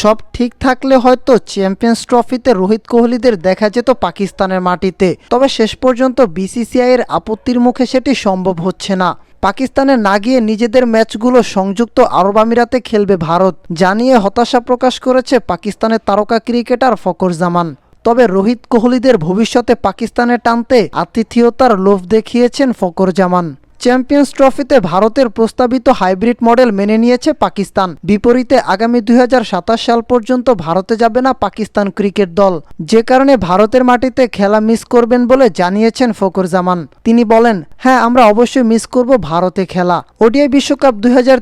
সব ঠিক থাকলে হয়তো চ্যাম্পিয়ন্স ট্রফিতে রোহিত কোহলিদের দেখা যেত পাকিস্তানের মাটিতে। তবে শেষ পর্যন্ত বিসিসিআই এর আপত্তির মুখে সেটি সম্ভব হচ্ছে না। পাকিস্তানে না গিয়ে নিজেদের ম্যাচগুলো সংযুক্ত আরব আমিরাতে খেলবে ভারত জানিয়ে হতাশা প্রকাশ করেছে পাকিস্তানের তারকা ক্রিকেটার ফকর জামান। তবে রোহিত কোহলিদের ভবিষ্যতে পাকিস্তানে টানতে আতিথেয়তার লোভ দেখিয়েছেন ফকর জামান। চ্যাম্পিয়ন্স ট্রফিতে ভারতের প্রস্তাবিত হাইব্রিড মডেল মেনে নিয়েছে পাকিস্তান। বিপরীতে আগামী দুই হাজার সাতাশ সাল পর্যন্ত ভারতে যাবে না পাকিস্তান ক্রিকেট দল। যে কারণে ভারতের মাটিতে খেলা মিস করবেন বলে জানিয়েছেন ফকর জামান তিনি বলেন হ্যাঁ আমরা অবশ্যই মিস করব ভারতে খেলা। ওডিআই বিশ্বকাপ দুই হাজার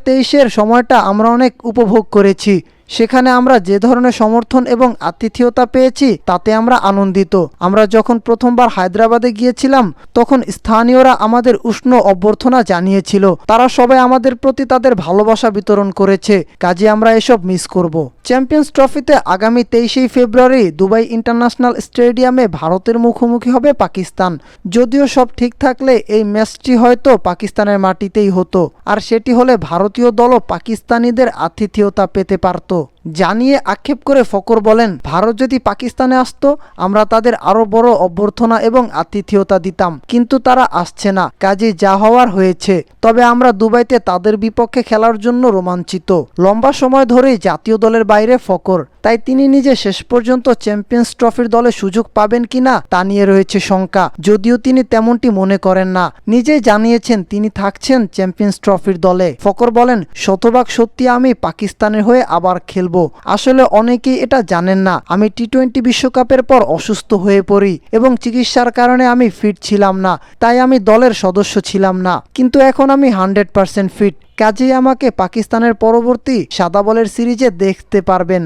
সময়টা আমরা অনেক উপভোগ করেছি। সেখানে আমরা যে ধরনের সমর্থন এবং আতিথেয়তা পেয়েছি, তাতে আমরা আনন্দিত। আমরা যখন প্রথমবার হায়দ্রাবাদে গিয়েছিলাম, তখন স্থানীয়রা আমাদের উষ্ণ অভ্যর্থনা জানিয়েছিল। তারা সবাই আমাদের প্রতি তাদের ভালোবাসা বিতরণ করেছে। কাজে আমরা এসব মিস করব। চ্যাম্পিয়ন্স ট্রফিতে আগামী তেইশেই ফেব্রুয়ারি দুবাই ইন্টারন্যাশনাল স্টেডিয়ামে ভারতের মুখোমুখি হবে পাকিস্তান। যদিও সব ঠিক থাকলে এই ম্যাচটি হয়তো পাকিস্তানের মাটিতেই হতো, আর সেটি হলে ভারতীয় দলও পাকিস্তানিদের আতিথেয়তা পেতে পারত। জানিয়ে আক্ষেপ করে ফকর বলেন, ভারত যদি পাকিস্তানে আসতো, আমরা তাদের আরও বড় অভ্যর্থনা এবং আতিথেয়তা দিতাম। কিন্তু তারা আসছে না। কাজে যা হওয়ার হয়েছে। তবে আমরা দুবাইতে তাদের বিপক্ষে খেলার জন্য রোমাঞ্চিত। লম্বা সময় ধরেই জাতীয় দলের বাইরে ফকর। তাই তিনি নিজে শেষ পর্যন্ত চ্যাম্পিয়ন্স ট্রফির দলে সুযোগ পাবেন কিনা, তা নিয়ে রয়েছে শঙ্কা। যদিও তিনি তেমনটি মনে করেন না। নিজেই জানিয়েছেন তিনি থাকছেন চ্যাম্পিয়ন্স ট্রফির দলে। ফকর বলেন, শতভাগ সত্যি আমি পাকিস্তানের হয়ে আবার খেলব। আসলে অনেকেই এটা জানেন না। আমি টি টোয়েন্টি বিশ্বকাপের পর অসুস্থ হয়ে পড়ি এবং চিকিৎসার কারণে আমি ফিট ছিলাম না, তাই আমি দলের সদস্য ছিলাম না। কিন্তু এখন আমি হান্ড্রেড পার্সেন্ট ফিট কাজেই আমাকে পাকিস্তানের পরবর্তী সাদা বলের সিরিজে দেখতে পারবেন।